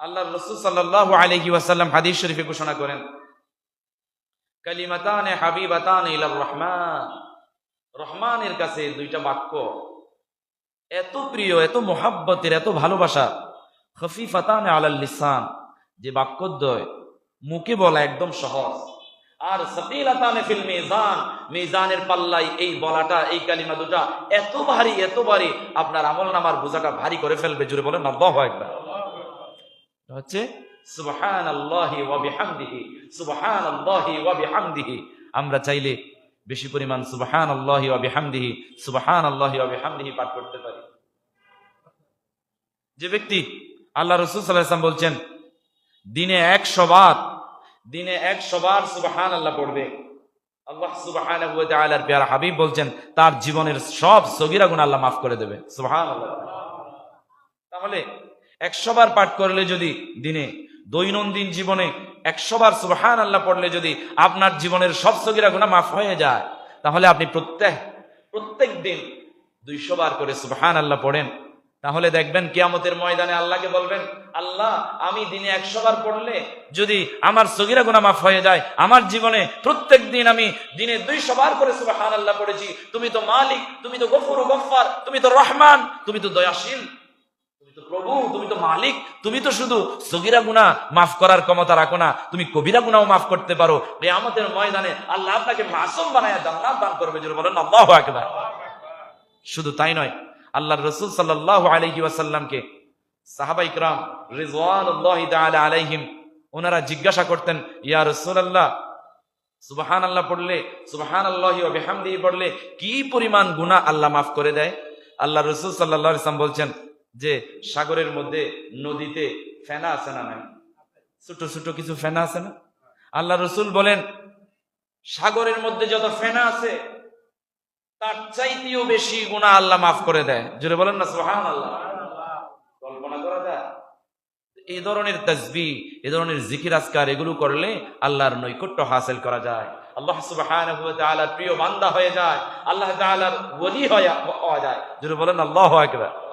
আল্লাহ রসুল সাল্লাহ আলহি ওয়াসাল্লাম হাদিস শরীফে ঘোষণা করেন, কালিমাতানে হাবিবাতান ইলার রহমান। রহমানের কাছে দুইটা বাক্য, এত প্রিয়, এত মোহাব্বতের, এত ভালোবাসা। খফিফাতানে আলাল লিসান, যে বাক্যদ্বয় মুখে বলা একদম সহজ। আর সকিলাতানে ফিল মিজান, মিজানের পাল্লাই এই বলাটা, এই কালিমা দুটা এত ভারী এত ভারী, আপনার আমল নামার বোঝাটা ভারী করে ফেলবে। জুড়ে বলেন, আল্লাহ একবার হচ্ছে সুবহান আল্লাহি ওয়া বিহামদিহি সুবহান আল্লাহি ওয়া বিহামদিহি আমরা চাইলে বেশি পরিমাণ সুবহান আল্লাহি ওয়া বিহামদিহি সুবহান আল্লাহি ওয়া বিহামদিহি পাঠ করতে পারি। যে ব্যক্তি আল্লাহ রসুল সাল্লাল্লাহু বলছেন, দিনে একশো বার, দিনে একশো বার সুবহান আল্লাহ পড়বে আল্লাহ তাআলার প্যারা হাবিব বলছেন, তার জীবনের সব সগীরা গুনাহ আল্লাহ মাফ করে দেবে। সুবহানাল্লাহ। তাহলে একশো বার পাঠ করলে যদি দিনে, দৈনন্দিন জীবনে একশো বার সুবহান আল্লাহ পড়লে যদি আপনার জীবনের সব সগিরা গুণা মাফ হয়ে যায়, তাহলে আপনি প্রত্যেক প্রত্যেক দিন দুইশো বার করে সুবহান আল্লাহ পড়েন। তাহলে দেখবেন কিয়ামতের ময়দানে আল্লাহকে বলবেন, আল্লাহ, আমি দিনে একশো বার পড়লে যদি আমার সগিরা গুণা মাফ হয়ে যায়, আমার জীবনে প্রত্যেক দিন আমি দিনে দুইশো বার করে সুবহান আল্লাহ পড়েছি। তুমি তো মালিক, তুমি তো গফুর গফার তুমি তো রহমান, তুমি তো দয়াশীল। প্রভু, তুমি তো মালিক, তুমি তো শুধু সগিরা গুণা মাফ করার ক্ষমতা রাখো না, তুমি কবিরা গুণাও মাফ করতে পারো। আমাদের ময়দানে আল্লাহ আপনাকে মাসুম বানায় জান্নাত দান করবে, জোরে বলেন, আল্লাহু আকবার। শুধু তাই নয়, আল্লাহর রাসূল সাল্লাল্লাহু আলাইহি ওয়াসাল্লামকে সাহাবা ইকরাম তাআলা আলাইহিম, ওনারা জিজ্ঞাসা করতেন, ইয়া রসুল আল্লাহ সুবাহান আল্লাহ পড়লে সুবাহান আল্লাহি বিহামদিহি পড়লে কি পরিমাণ গুনাহ আল্লাহ মাফ করে দেয়? আল্লাহ রসুল সাল্লাল্লাহু আলাইহি ওয়াসাল্লাম বলছেন যে সাগরের মধ্যে নদীতে ফেনা আছে না নাই? ছোট ছোট কিছু ফেনা আছে না? আল্লাহ রসুল বলেন, সাগরের মধ্যে যত ফেনা আছে, তার চাইতেও বেশি গুণা আল্লাহ মাফ করে দেয়। জুড়ে বলেন না সোহান আল্লাহ কল্পনা করা যায়। এই ধরনের তসবি এ ধরনের জিকির আজকার, এগুলো করলে আল্লাহর নৈকট্য হাসিল করা যায়। আল্লাহ তাআলার প্রিয় বান্দা হয়ে যায়। আল্লাহ তাআলার হয়ে যায়। যদি বলেন, আল্লাহু আকবার।